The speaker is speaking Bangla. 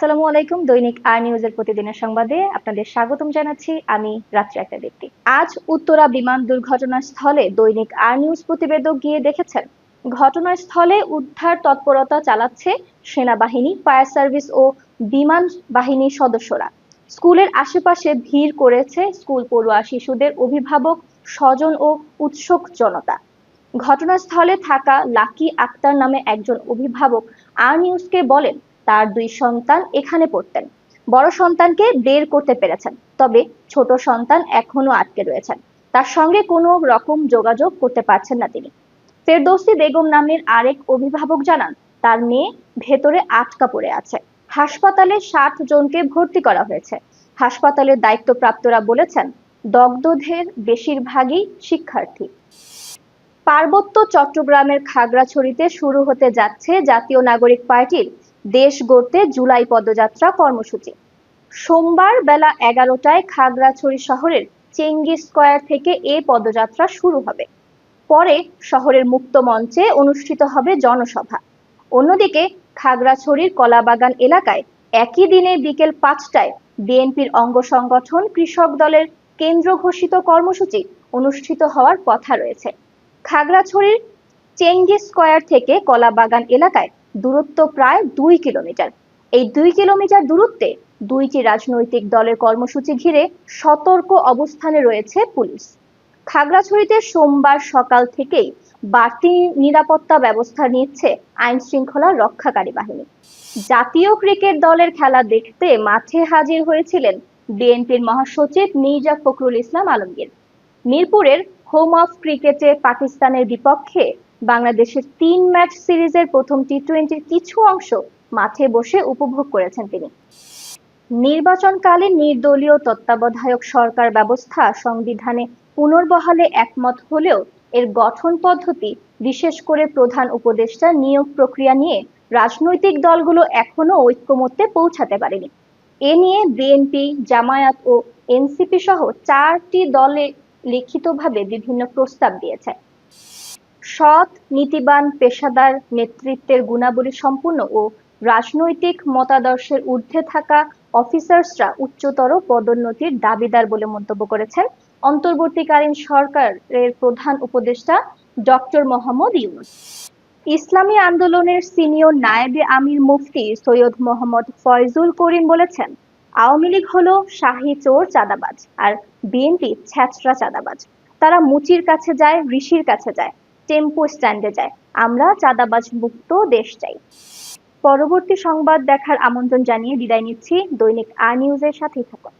আসসালামু আলাইকুম দৈনিক আর নিউজের প্রতিদিনের সংবাদে আপনাদের স্বাগতম জানাচ্ছি। আমি রাত্রি একটা ব্যক্তি আজ উত্তরা বিমান দুর্ঘটনাস্থলে দৈনিক আর নিউজ প্রতিবেদক গিয়ে দেখেছেন, ঘটনাস্থলে উদ্ধার তৎপরতা চালাচ্ছে সেনাবাহিনী, ফায়ার সার্ভিস ও বিমান বাহিনীর সদস্যরা। স্কুলের আশেপাশে ভিড় করেছে স্কুল পড়ুয়া শিশুদের অভিভাবক, স্বজন ও উৎসুক জনতা। ঘটনাস্থলে থাকা লাকি আক্তার নামে একজন অভিভাবক আর নিউজকে বলেন তার দুই সন্তান এখানে পড়তেন। বড় সন্তানকে বের করতে পেরেছেন, তবে ছোট সন্তান এখনও আটকে রয়েছেন। তার সঙ্গে কোনো রকম যোগাযোগ করতে পারছেন না তিনি। ফেরদৌসি বেগম নামের আরেক অভিভাবক জানান, তার মেয়ে ভেতরে আটকা পড়ে আছে। হাসপাতালে ষাট জনকে ভর্তি করা হয়েছে। হাসপাতালের দায়িত্বপ্রাপ্তরা বলেছেন, দগ্ধদের বেশিরভাগই শিক্ষার্থী। পার্বত্য চট্টগ্রামের খাগড়াছড়িতে শুরু হতে যাচ্ছে জাতীয় নাগরিক পার্টির দেশ গড়তে জুলাই পদযাত্রা কর্মসূচি। সোমবার বেলা এগারোটায় খাগড়াছড়ি শহরের চেঙ্গি স্কয়ার থেকে এ পদযাত্রা শুরু হবে। পরে শহরের মুক্ত মঞ্চে অনুষ্ঠিত হবে জনসভা। অন্যদিকে খাগড়াছড়ির কলাবাগান এলাকায় একই দিনে বিকেল পাঁচটায় বিএনপির অঙ্গ সংগঠন কৃষক দলের কেন্দ্র ঘোষিত কর্মসূচি অনুষ্ঠিত হওয়ার কথা রয়েছে। খাগড়াছড়ির চেঙ্গি স্কয়ার থেকে কলাবাগান এলাকায় দূরত্ব প্রায় দুই কিলোমিটার। এই দুই কিলোমিটার দূরত্বে দুইটি রাজনৈতিক দলের কর্মসূচি ঘিরে সতর্ক অবস্থানে রয়েছে পুলিশ। খাগড়াছড়িতে সোমবার সকাল থেকেই বাড়তি নিরাপত্তা ব্যবস্থা নিচ্ছে আইন শৃঙ্খলা রক্ষাকারী বাহিনী। জাতীয় ক্রিকেট দলের খেলা দেখতে মাঠে হাজির হয়েছিলেন বিএনপির মহাসচিব মির্জা ফখরুল ইসলাম আলমগীর। মিরপুরের হোম অফ ক্রিকেটে পাকিস্তানের বিপক্ষে বাংলাদেশের তিন ম্যাচ সিরিজের প্রথম টি টোয়েন্টির কিছু অংশ মাঠে বসে উপভোগ করেছেন তিনি। নির্বাচনকালে নির্দলীয় তত্ত্বাবধায়ক সরকার ব্যবস্থা সংবিধানে পুনর্বহালে একমত হলেও এর গঠন পদ্ধতি, বিশেষ করে প্রধান উপদেষ্টা নিয়োগ প্রক্রিয়া নিয়ে রাজনৈতিক দলগুলো এখনও ঐক্যমত্যে পৌঁছাতে পারেনি। এ নিয়ে বিএনপি জামায়াত ও এনসিপি সহ চারটি দলে লিখিতভাবে বিভিন্ন প্রস্তাব দিয়েছে। সৎ, নীতিবান পেশাদার নেতৃত্বের গুণাবলী সম্পূর্ণ ও রাজনৈতিক মতাদর্শের ঊর্ধ্বে থাকা অফিসার্সরা উচ্চতর পদোন্নতির দাবিদার বলে মন্তব্য করেছেন। অন্তর্বর্তীকালীন সরকারের প্রধান উপদেষ্টা ডক্টর মোহাম্মদ ইউনুস। ইসলামী আন্দোলনের সিনিয়র নায়েবে আমির মুফতি সৈয়দ মোহাম্মদ ফয়জুল করিম বলেছেন, আওয়ামী লীগ হলো শাহী চোর চাঁদাবাজ আর বিএনপি ছ্যাচরা চাঁদাবাজ। তারা মুচির কাছে যায়, ঋষির কাছে যায়। টেম্পো স্ট্যান্ডে যায়। আমরা চাঁদাবাজ মুক্ত দেশ চাই। পরবর্তী সংবাদ দেখার আমন্ত্রণ জানিয়ে বিদায় নিচ্ছি। দৈনিক আ নিউজের সাথেই থাকুন।